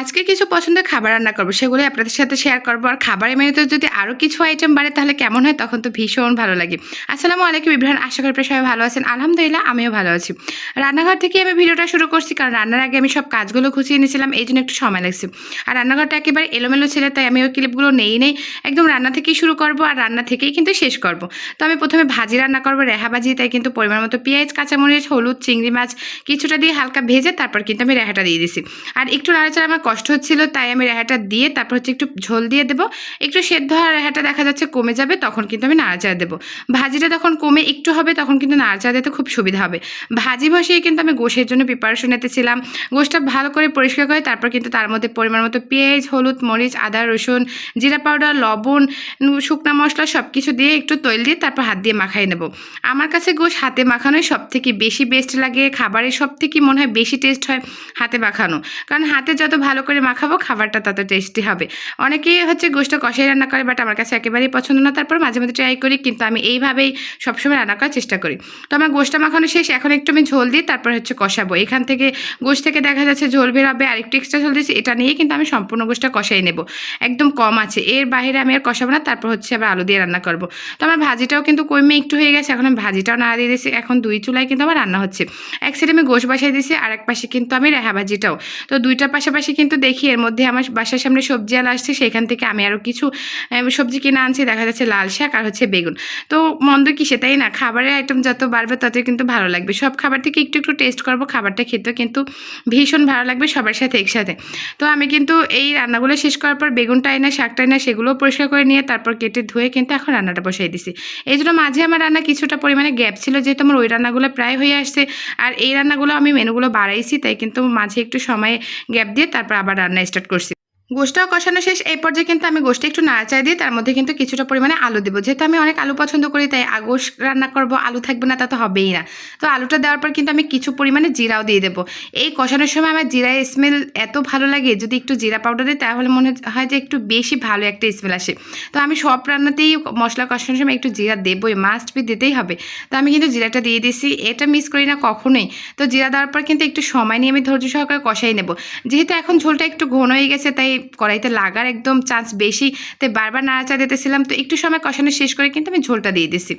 আজকে কিছু পছন্দের খাবার রান্না করব সেগুলো আপনাদের সাথে শেয়ার করব। আর খাবারের মেনুতে যদি আরও কিছু আইটেম বাড়ে, তাহলে কেমন হয় তখন তো ভীষণ ভালো লাগে। আসসালামু আলাইকুম ইব্রাহান আশা করি সবাই ভালো আছেন। আলহামদুলিল্লাহ, আমিও ভালো আছি। রান্নাঘর থেকে আমি ভিডিওটা শুরু করছি, কারণ রান্নার আগে আমি সব কাজগুলো খুঁচিয়ে নিয়েছিলাম, এই জন্য একটু সময় লাগছে। আর রান্নাঘরটা একেবারে এলোমেলো ছিল, তাই আমি ওই ক্লিপগুলো নেই নেই, একদম রান্না থেকেই শুরু করব, আর রান্না থেকেই কিন্তু শেষ করব। তো আমি প্রথমে ভাজি রান্না করব, রেহা ভাজি, তাই কিন্তু পরিমাণ মতো পেঁয়াজ, কাঁচামরিচ, হলুদ, চিংড়ি মাছ, কিছুটা দিয়ে হালকা ভেজে তারপর কিন্তু আমি রেহাটা দিয়ে দিছি। আর একটু নাড়াচাড়া আমার কষ্ট হচ্ছিল, তাই আমি রেহাটা দিয়ে তারপর হচ্ছে একটু ঝোল দিয়ে দেবো। একটু সেদ্ধ হওয়ার রেহাটা দেখা যাচ্ছে কমে যাবে, তখন কিন্তু আমি নাড়াচাড়া দেবো। ভাজিটা তখন কমে একটু হবে, তখন কিন্তু নাড়াচাড়া দিতে খুব সুবিধা হবে। ভাজি বসিয়ে কিন্তু আমি গোশের জন্য প্রিপারেশন নিতেছিলাম গোশটা ভালো করে পরিষ্কার করে তারপর কিন্তু তার মধ্যে পরিমাণ মতো পেঁয়াজ, হলুদ, মরিচ, আদা, রসুন, জিরা পাউডার, লবণ, শুকনা মশলা সব কিছু দিয়ে একটু তৈল দিয়ে তারপর হাত দিয়ে মাখাই নেব। আমার কাছে গোশ হাতে মাখানোই সব থেকে বেশি বেস্ট লাগে, খাবারের সব থেকে মনে হয় বেশি টেস্ট হয় হাতে মাখানো। কারণ হাতে যত ভালো করে মাখাবো, খাবারটা তত টেস্টি হবে। অনেকেই হচ্ছে গোষ্ঠ কষাই রান্না করে বাট আমার কাছে একেবারেই পছন্দ না। তারপর মাঝে মাঝে ট্রাই করি, কিন্তু আমি এইভাবেই সবসময় রান্না করার চেষ্টা করি। তো আমার গোষ্ঠটা মাখানো শেষ, এখন একটু আমি ঝোল দিই তারপর হচ্ছে কষাবো। এখান থেকে গোশ থেকে দেখা যাচ্ছে ঝোল বের হবে আর একটু এক্সট্রা ঝোল দিচ্ছি এটা নিয়ে কিন্তু আমি সম্পূর্ণ গোষ্ঠটা কষাই নেব। একদম কম আছে, এর বাইরে আমি আর কষাবো না, তারপর হচ্ছে আবার আলু দিয়ে রান্না করব। তো আমার ভাজিটাও কিন্তু কমে একটু হয়ে গেছে, এখন আমি ভাজিটাও নাড়া দিয়ে দিয়েছি, এখন দুই চুলায় কিন্তু আমার রান্না হচ্ছে। এক সাইডে আমি গোশ বসাই দিয়েছি, আর এক পাশে কিন্তু আমি রেহা ভাজিটাও। তো দুইটার পাশাপাশি কিন্তু দেখি এর মধ্যে আমার বাসার সামনে সবজি আলা আসছে, সেখান থেকে আমি আরও কিছু সবজি কিনে আনছি, দেখা যাচ্ছে লাল শাক আর হচ্ছে বেগুন। তো মন্দ কি সেটাই না? খাবারের আইটেম যত বাড়বে ততই কিন্তু ভালো লাগবে। সব খাবার থেকে একটু একটু টেস্ট করব, খাবারটা খেতেও কিন্তু ভীষণ ভালো লাগবে সবার সাথে একসাথে। তো আমি কিন্তু এই রান্নাগুলো শেষ করার পর বেগুনটা না শাকটা না সেগুলোও পরিষ্কার করে নিয়ে তারপর কেটে ধুয়ে কিন্তু এখন রান্নাটা বসাই দিছি। এই জন্য মাঝে আমার রান্না কিছুটা পরিমাণে গ্যাপ ছিল, যেহেতু আমার ওই রান্নাগুলো প্রায় হয়ে আসছে। আর এই রান্নাগুলো আমি মেনুগুলো বাড়াইছি, তাই কিন্তু মাঝে একটু সময়ে গ্যাপ দিয়ে তারপর আবার রান্না স্টার্ট করছি। গোষ্ঠটাও কষানো শেষ। এই পর্যায়ে কিন্তু আমি গোষ্ঠে একটু নাড়াচাড়া দিয়ে, তার মধ্যে কিন্তু কিছুটা পরিমাণে আলু দেবো। যেহেতু আমি অনেক আলু পছন্দ করি, তাই আগোশ রান্না করব, আলু থাকবে না, তা তো হবেই না। তো আলুটা দেওয়ার পর কিন্তু আমি কিছু পরিমাণে জিরাও দিয়ে দেবো। এই কষানোর সময় আমার জিরার স্মেল এত ভালো লাগে, যদি একটু জিরা পাউডার দিই, তাহলে মনে হয় যে একটু বেশি ভালো একটা স্মেল আসে। তো আমি সব রান্নাতেই মশলা কষানোর সময় একটু জিরা দেবোই মাস্ট বি দিতেই হবে। তো আমি কিন্তু জিরাটা দিয়ে দিয়েছি, এটা মিস করি না কখনোই। তো জিরা দেওয়ার পর কিন্তু একটু সময় নিয়ে আমি ধৈর্য সহকারে কষাই নেব। যেহেতু এখন ঝোলটা একটু ঘন হয়ে গেছে, তাই কড়াইতে লাগার একদম চান্স বেশি। তাই বারবার নাড়াচা দিতেছিলাম, তো একটু সময় কষানো শেষ করে কিন্তু আমি ঝোলটা দিয়ে দিছি।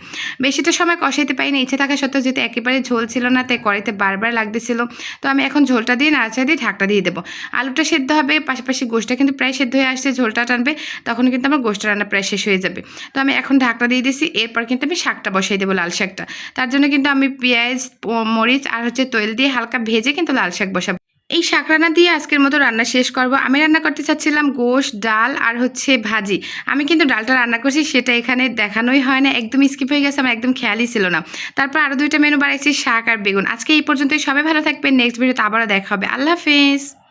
বেশিটা সময় কষাইতে পারি না ইচ্ছে থাকা সত্ত্বেও যেহেতু একেবারে ঝোল ছিল না, তাই কড়াইতে বারবার লাগতেছিল। তো আমি এখন ঝোলটা দিয়ে নাড়াচা দিয়ে ঢাকটা দিয়ে দেবো। আলুটা সেদ্ধ হবে, পাশাপাশি গোষ্ঠটা কিন্তু প্রায় সেদ্ধ হয়ে আসছে, ঝোলটা টানবে, তখন কিন্তু আমার গোষ্ঠটা রান্না প্রায় শেষ হয়ে যাবে। তো আমি এখন ঢাকটা দিয়ে দিছি, এরপর কিন্তু আমি শাকটা বসাই দেবো লাল শাকটা। তার জন্য কিন্তু আমি পেঁয়াজ মরিচ আর হচ্ছে তৈল দিয়ে হালকা ভেজে কিন্তু লাল শাক বসাবো। এই শাক রান্না দিয়ে আজকের মতো রান্না শেষ করব। আমি রান্না করতে চাচ্ছিলাম গোশ, ডাল আর হচ্ছে ভাজি। আমি কিন্তু ডালটা রান্না করছি, সেটা এখানে দেখানোই হয় না। একদম স্কিপ হয়ে গেছে, আমার একদম খেয়ালই ছিল না। তারপর আরও দুইটা মেনু বাড়াইছি শাক আর বেগুন। আজকে এই পর্যন্তই। সবাই ভালো থাকবে নেক্সট ভিডিওতে আবারও দেখা হবে। আল্লাহ হাফেজ।